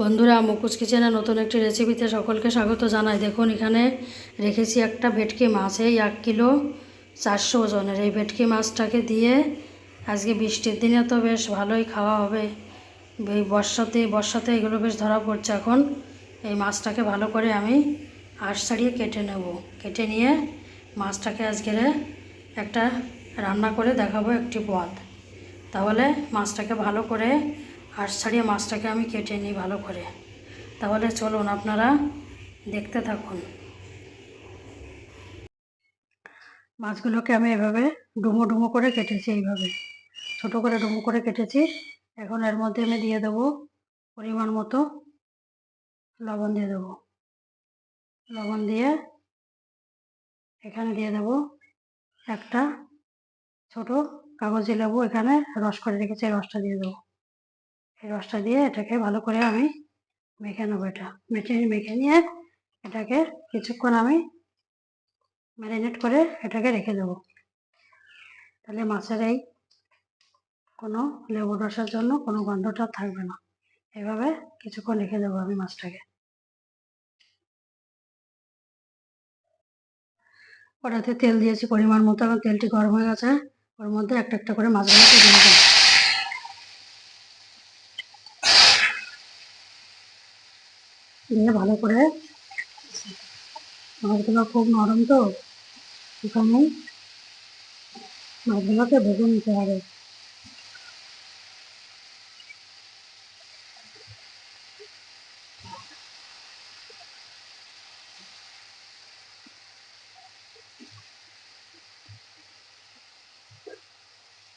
বন্ধুরা মুকুজ কিচেনে নতুন একটি রেসিপিতে সকলকে স্বাগত জানাই। দেখুন, এখানে রেখেছি একটা ভেটকি মাছ, এই এক কিলো চারশো ওজনের। এই ভেটকি মাছটাকে দিয়ে আজকে বৃষ্টির দিনে তো বেশ ভালোই খাওয়া হবে। এই বর্ষাতে বর্ষাতে এগুলো বেশ ধরা পড়ছে এখন। এই মাছটাকে ভালো করে আমি আঁশ ছাড়িয়ে কেটে নেব। কেটে নিয়ে মাছটাকে আজকে একটা রান্না করে দেখাবো একটি পদ। তাহলে মাছটাকে ভালো করে আঁশ ছাড়িয়ে মাছটাকে আমি কেটে নিই ভালো করে। তাহলে চলুন আপনারা দেখতে থাকুন। মাছগুলোকে আমি এভাবে ডুমো ডুমো করে কেটেছি এইভাবে। ছোট করে ডুমো করে কেটেছি। এখন এর মধ্যে আমি দিয়ে দেবো পরিমাণ মতো লবণ দিয়ে দেবো। লবণ দিয়ে এখানে দিয়ে দেবো একটা ছোট কাগজি লেবু। এখানে রস করে রেখেছি রসটা দিয়ে দেবো। রসটা দিয়ে এটাকে ভালো করে আমি মেখে নেব এটা। মেখে মেখে নিয়ে এটাকে কিছুক্ষণ আমি ম্যারিনেট করে এটাকে রেখে দেবো। তাহলে মাছের এই কোনো লেবু রসের জন্য কোনো গন্ধটা থাকবে না। এভাবে কিছুক্ষণ রেখে দেবো আমি মাছটাকে। ওটাতে তেল দিয়েছি পরিমাণ মতো এখন তেলটি গরম হয়ে গেছে। ওর মধ্যে একটা একটা করে মাছগুলোকে দিয়ে দেবো দিয়ে ভালো করে মাছগুলো খুব নরম তো, এখানে মাছগুলোকে ভেজে নিতে হবে।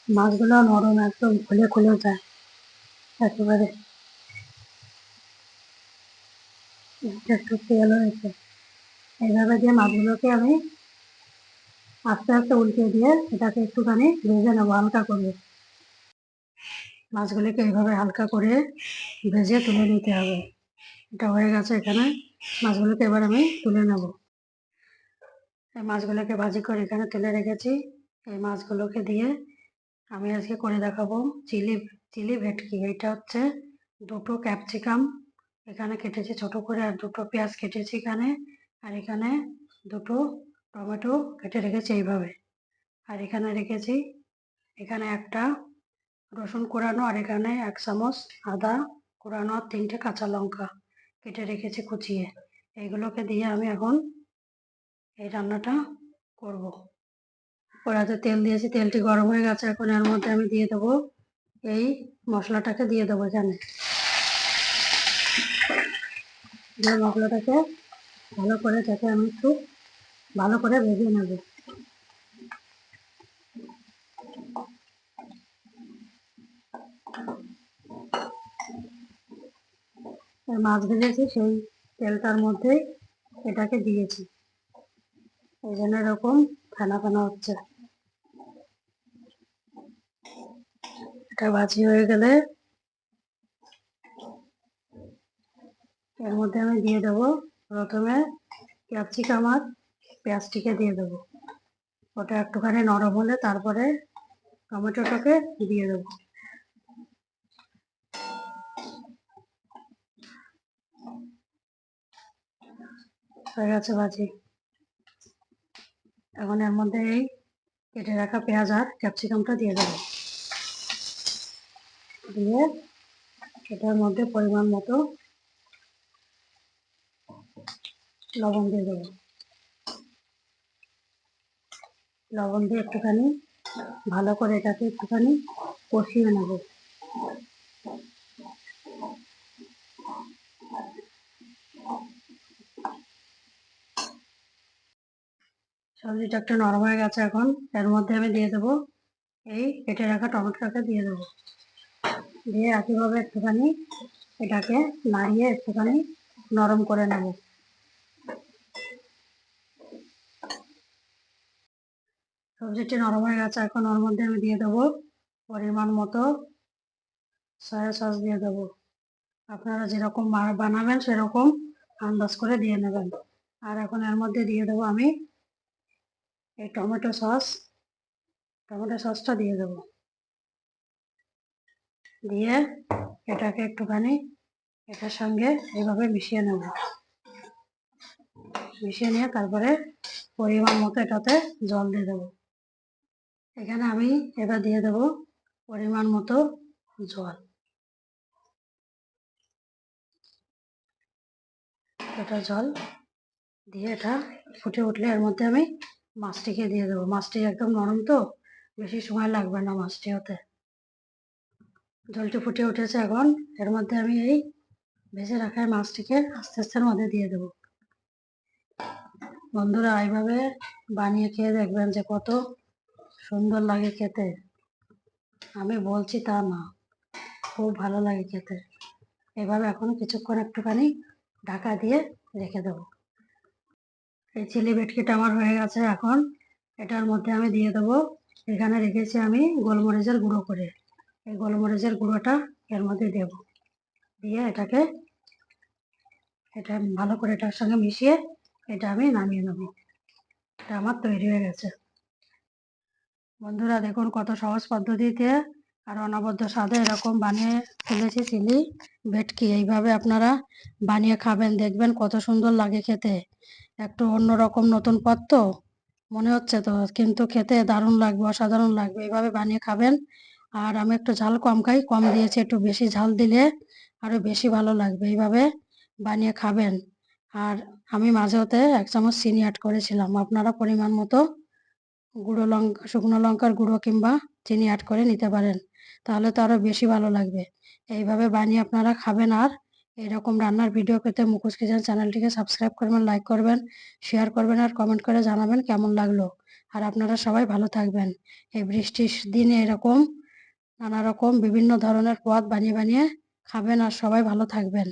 মাছগুলো নরম একদম খুলে খুলে যায়, একেবারে একটু তেল হয়েছে এইভাবে দিয়ে মাছগুলোকে আমি আস্তে আস্তে উল্টে দিয়ে এটাকে একটুখানি ভেজে নেব হালকা করে মাছগুলিকে এইভাবে হালকা করে ভেজে তুলে নিতে হবে এটা হয়ে গেছে এখানে মাছগুলোকে এবার আমি তুলে নেব এই মাছগুলোকে ভাজি করে এখানে তুলে রেখেছি এই মাছগুলোকে দিয়ে আমি আজকে করে দেখাবো চিলি চিলি ভেটকি এটা হচ্ছে দুটো ক্যাপসিকাম এখানে কেটেছি ছোট করে আর দুটো পেঁয়াজ কেটেছি এখানে। আর এখানে দুটো টমেটো কেটে রেখেছি এইভাবে। আর এখানে রেখেছি, এখানে একটা রসুন কোরানো আর এখানে এক চামচ আদা কোরানো আর তিনটে কাঁচা লঙ্কা কেটে রেখেছি কুচিয়ে। এইগুলোকে দিয়ে আমি এখন এই রান্নাটা করব। কড়াতে তেল দিয়েছি, তেলটি গরম হয়ে গেছে, এখন এর মধ্যে আমি দিয়ে দেবো এই মশলাটাকে দিয়ে দেবো এখানে। দিয়ে মশলাটাকে ভালো করে যাতে আমি একটু ভালো করে ভেজে নেব। মাছ ভেজেছি, সেই তেলটার মধ্যে এটাকে দিয়েছি। এই জন্য এরকম ফেনা ফেনা হচ্ছে। এটা ভাজি হয়ে গেলে এর মধ্যে আমি দিয়ে দেবো প্রথমে ক্যাপসিকাম আর পেঁয়াজটিকে দিয়ে দেবো। ওটা একটুখানি নরম হলে তারপরে টমেটোটাকে দিয়ে দেবো। হয়ে গেছে ভাজি। এখন এর মধ্যে এই কেটে রাখা পেঁয়াজ আর ক্যাপসিকামটা দিয়ে দেবো। দিয়ে এটার মধ্যে পরিমাণ মতো লবণ দিয়ে দেবো। লবণ দিয়ে একটুখানি ভালো করে এটাকে একটুখানি কষিয়ে নেব। সবজিটা একটু নরম হয়ে গেছে এখন। এর মধ্যে আমি দিয়ে দেবো এই কেটে রাখা টমেটোটাকে দিয়ে দেবো। দিয়ে একইভাবে একটুখানি এটাকে নাড়িয়ে একটুখানি নরম করে নেব। সবজিটি নরম হয়ে গেছে এখন ওর মধ্যে আমি দিয়ে দেবো। পরিমাণ মতো সয়া সস দিয়ে দেবো। আপনারা যেরকম বানাবেন সেরকম আন্দাজ করে দিয়ে নেবেন। আর এখন এর মধ্যে দিয়ে দেবো আমি এই টমেটো সস টমেটো সসটা দিয়ে দেবো। দিয়ে এটাকে একটুখানি এটার সঙ্গে এইভাবে মিশিয়ে নেব। মিশিয়ে নিয়ে তারপরে পরিমাণ মতো এটাতে জল দিয়ে দেবো। এখানে আমি এবার দিয়ে দেবো পরিমাণ মতো জল। এটা জল দিয়ে এটা ফুটে উঠলে এর মধ্যে আমি মাছটিকে দিয়ে দেবো। মাছটি একদম নরম তো, বেশি সময় লাগবে না মাছটি হতে। জলটি ফুটে উঠেছে এখন, এর মধ্যে আমি এই ভেজে রাখা এই মাছটিকে আস্তে আস্তে মধ্যে দিয়ে দেবো। বন্ধুরা, এইভাবে বানিয়ে খেয়ে দেখবেন যে কত সুন্দর লাগে খেতে। আমি বলছি তা না, খুব ভালো লাগে খেতে। এভাবে এখন কিছুক্ষণ একটুখানি ঢাকা দিয়ে রেখে দেবো। এই চিলি ভেটকিটা আমার হয়ে গেছে এখন, এটার মধ্যে আমি দিয়ে দেবো। এখানে রেখেছি আমি গোলমরিচের গুঁড়ো করে। এই গোলমরিচের গুঁড়োটা এর মধ্যে দেব। দিয়ে এটাকে, এটা ভালো করে এটার সঙ্গে মিশিয়ে এটা আমি নামিয়ে নেব। এটা আমার তৈরি হয়ে গেছে। বন্ধুরা দেখুন কত সহজ পদ্ধতিতে আর অনবদ্য স্বাদে এরকম বানিয়ে ফেলেছি চিলি ভেটকি। এইভাবে আপনারা বানিয়ে খাবেন, দেখবেন কত সুন্দর লাগে খেতে। একটু অন্যরকম নতুন পদ তো, মনে হচ্ছে তো, কিন্তু খেতে দারুণ লাগবে, অসাধারণ লাগবে। এইভাবে বানিয়ে খাবেন। আর আমি একটু ঝাল কম খাই, কম দিয়েছি, একটু বেশি ঝাল দিলে আরও বেশি ভালো লাগবে। এইভাবে বানিয়ে খাবেন। আর আমি মাঝে হতে এক চামচ চিনি অ্যাড করেছিলাম, আপনারা পরিমাণ মতো গুঁড়ো লঙ্কা, শুকনো লঙ্কার গুঁড়ো কিংবা চিনি অ্যাড করে নিতে পারেন। তাহলে তো আরও বেশি ভালো লাগবে। এইভাবে বানিয়ে আপনারা খাবেন আর এরকম রান্নার ভিডিও পেতে মুখোশ কিচেন চ্যানেলটিকে সাবস্ক্রাইব করবেন লাইক করবেন শেয়ার করবেন আর কমেন্ট করে জানাবেন কেমন লাগল। আর আপনারা সবাই ভালো থাকবেন। এই বৃষ্টির দিনে এরকম নানা রকম বিভিন্ন ধরনের পদ বানিয়ে বানিয়ে খাবেন আর সবাই ভালো থাকবেন।